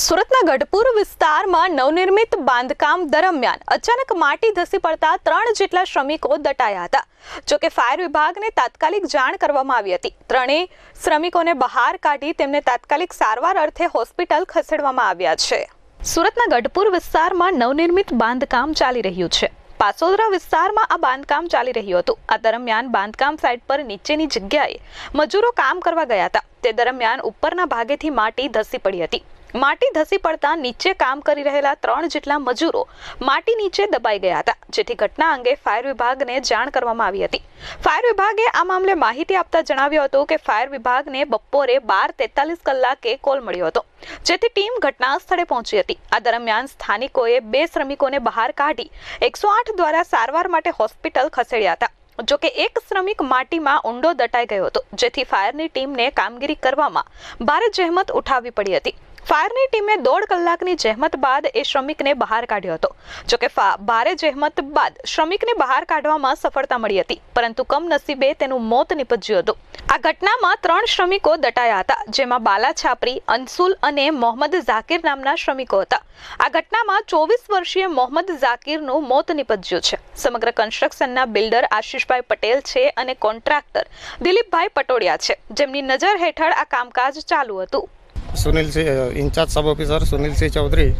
સુરતના ગઢપુર વિસ્તારમાં નવનિર્મિત બાંધકામ દરમિયાન અચાનક માટી ધસી પડતા ત્રણ જેટલા શ્રમિકો દટાયા હતા. જોકે ફાયર વિભાગને તાત્કાલિક જાણ કરવામાં આવી હતી. ત્રણેય શ્રમિકોને બહાર કાઢી તેમને તાત્કાલિક સારવાર અર્થે હોસ્પિટલ ખસેડવામાં આવ્યા છે. સુરતના ગઢપુર વિસ્તારમાં નવનિર્મિત બાંધકામ ચાલી રહ્યું છે. પાસોદરા વિસ્તારમાં આ બાંધકામ ચાલી રહ્યું હતું. આ દરમિયાન બાંધકામ સાઇટ પર નીચેની જગ્યાએ મજૂરો કામ કરવા ગયા હતા. તે દરમિયાન ઉપરના ભાગેથી માટી ધસી પડી હતી. માટી ધસી પડતા નીચે કામ કરી રહેલા ત્રણ જેટલા મજૂરો માટી નીચે દબાઈ ગયા હતા, જેથી ઘટના અંગે ફાયર વિભાગને જાણ કરવામાં આવી હતી. ફાયર વિભાગે આ મામલે માહિતી આપતા જણાવ્યું હતું કે ફાયર વિભાગને બપોરે બાર તેતાલીસ કલાકે કોલ મળ્યો હતો, જેથી ટીમ ઘટના સ્થળે પહોંચી હતી. આ દરમિયાન સ્થાનિકોએ બે શ્રમિકોને બહાર કાઢી એકસો આઠ દ્વારા સારવાર માટે હોસ્પિટલ ખસેડ્યા હતા. જોકે એક શ્રમિક માટીમાં ઊંડો દટાઈ ગયો હતો, જેથી ફાયરની ટીમને કામગીરી કરવામાં ભારે જહેમત ઉઠાવવી પડી હતી. ફાયરની ટીમે દોઢ કલાકની જહેમત બાદ એ શ્રમિકને બહાર કાઢ્યો હતો. જોકે ભારે જહેમત બાદ શ્રમિકને બહાર કાઢવામાં સફળતા મળી હતી, પરંતુ કમનસીબે તેનું મોત નીપજ્યું હતું. આ ઘટનામાં ત્રણ શ્રમિકો દટાયા હતા, જેમાં બાલા છાપરી અંસુલ અને મોહમ્મદ ઝાકીર નામના શ્રમિકો હતા. આ ઘટનામાં ચોવીસ વર્ષીય મોહમ્મદ ઝાકીરનું મોત નીપજ્યું છે. સમગ્ર કન્સ્ટ્રક્શનના બિલ્ડર આશીષભાઈ પટેલ છે અને કોન્ટ્રાક્ટર દિલીપભાઈ પટોડિયા છે. જેમની નજર હેઠળ આ કામકાજ ચાલુ હતું. Sunilsinh incharge sub officer Sunilsinh Chaudhari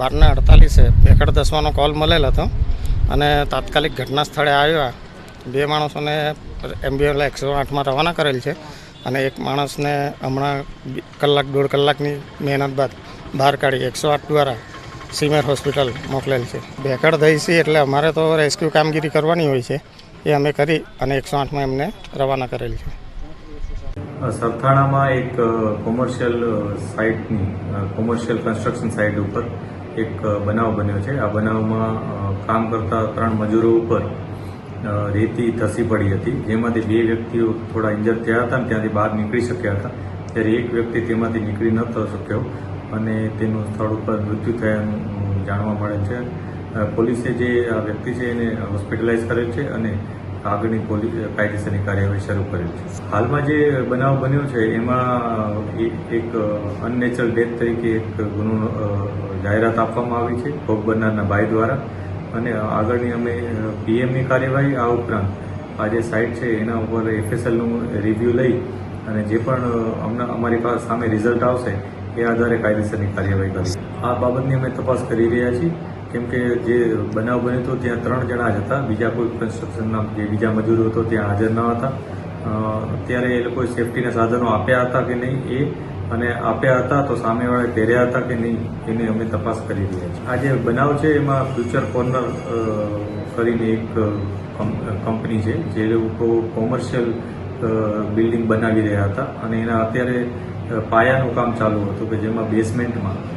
બારના અડતાલીસે એકડ દસવાનો કોલ મળેલ હતો અને તાત્કાલિક ઘટના સ્થળે આવ્યા. બે માણસોને એમ્બ્યુલન્સ એકસો આઠમાં રવાના કરેલ છે અને એક માણસને હમણાં કલાક, દોઢ કલાકની મહેનત બાદ બહાર કાઢી એકસો આઠ દ્વારા સિમેર હોસ્પિટલ મોકલેલ છે. ભેકડ દહીસી એટલે અમારે તો રેસ્ક્યુ કામગીરી કરવાની હોય છે. એ અમે કરી અને એકસો આઠમાં એમને રવાના કરેલ છે. સરથાણામાં એક કોમર્શિયલ સાઇટની કોમર્શિયલ કન્સ્ટ્રક્શન સાઇટ ઉપર એક બનાવ બન્યો છે. આ બનાવમાં કામ કરતા ત્રણ મજૂરો ઉપર રેતી ધસી પડી હતી. જેમાંથી બે વ્યક્તિઓ થોડા ઇન્જર થયા હતા અને ત્યાંથી બહાર નીકળી શક્યા હતા. ત્યારે એક વ્યક્તિ તેમાંથી નીકળી ન થઈ શક્યો અને તેનું સ્થળ ઉપર મૃત્યુ થયાનું જાણવા મળે છે. પોલીસે જે આ વ્યક્તિ છે એને હોસ્પિટલાઇઝ કરેલ છે અને આગળની કાયદેસરની કાર્યવાહી શરૂ કરેલ છે. હાલમાં જે બનાવ બન્યો છે, એમાં એક અનનેચરલ ડેથ તરીકે એક ગુનો જાહેરાત આપવામાં આવી છે, ભોગ બનનારના ભાઈ દ્વારા. અને આગળની અમે પીએમની કાર્યવાહી આ ઉપરાંત આ જે સાઇટ છે, એના ઉપર એફએસએલનું રિવ્યૂ લઈ અને જે પણ અમને, અમારી પાસે સામે રિઝલ્ટ આવશે, એ આધારે કાયદેસરની કાર્યવાહી કરી. આ બાબતની અમે તપાસ કરી રહ્યા છીએ. કેમ કે જે બનાવ બન્યો હતો, ત્યાં ત્રણ જણા જ હતા. બીજા કોઈ કન્સ્ટ્રક્શનના જે બીજા મજૂરો હતો, ત્યાં હાજર ન હતા. અત્યારે ત્યારે એ લોકોએ સેફટીના સાધનો આપ્યા હતા કે નહીં એ, અને આપ્યા હતા તો સામેવાળાએ પહેર્યા હતા કે નહીં, એની અમે તપાસ કરી રહ્યા છીએ. આ જે બનાવ છે, એમાં ફ્યુચર કોર્નર કરીને એક કંપ- કંપની છે, જે લોકો કોમર્શિયલ બિલ્ડિંગ બનાવી રહ્યા હતા. અને એના અત્યારે પાયાનું કામ ચાલુ હતું કે જેમાં બેઝમેન્ટમાં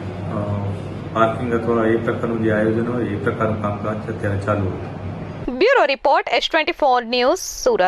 પાર્કિંગ અથવા એ પ્રકારનું જે આયોજન હોય એ પ્રકારનું કામકાજ અત્યારે ચાલુ હતું. Bureau report S twenty four news Surat.